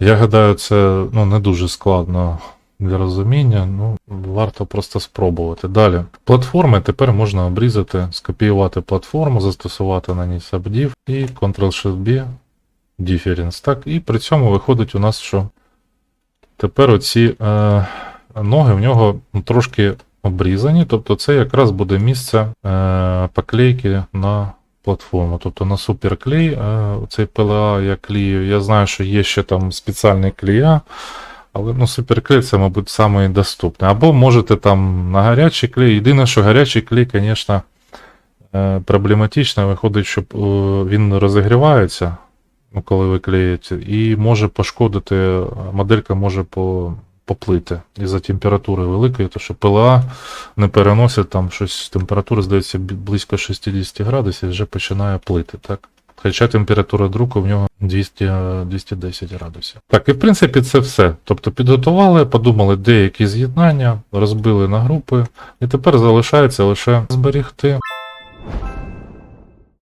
Я гадаю, це ну, не дуже складно для розуміння, ну, варто просто спробувати. Далі. Платформи тепер можна обрізати, скопіювати платформу, застосувати на ній subdiv і Ctrl-Shift-B difference. Так, і при цьому виходить у нас, що тепер оці е, ноги в нього трошки обрізані, тобто це якраз буде місце е, поклейки на платформу. Тобто на суперклей, е, цей PLA я клею. Я знаю, що є ще там спеціальний клея, але ну, суперклей це, мабуть, самий доступний. Або можете там на гарячий клей. Єдине, що гарячий клей, звісно, е, проблематично. Виходить, що е, він розігрівається, ну, коли ви клеїте, і може пошкодити, моделька може по, поплити із-за температури великої, то що ПЛА не переносить там щось, температура, здається, близько 60 градусів, вже починає плити. Так? Хоча температура друку в нього 200, е, 210 градусів. Так, і в принципі це все. Тобто підготували, подумали деякі з'єднання, розбили на групи, і тепер залишається лише зберігти.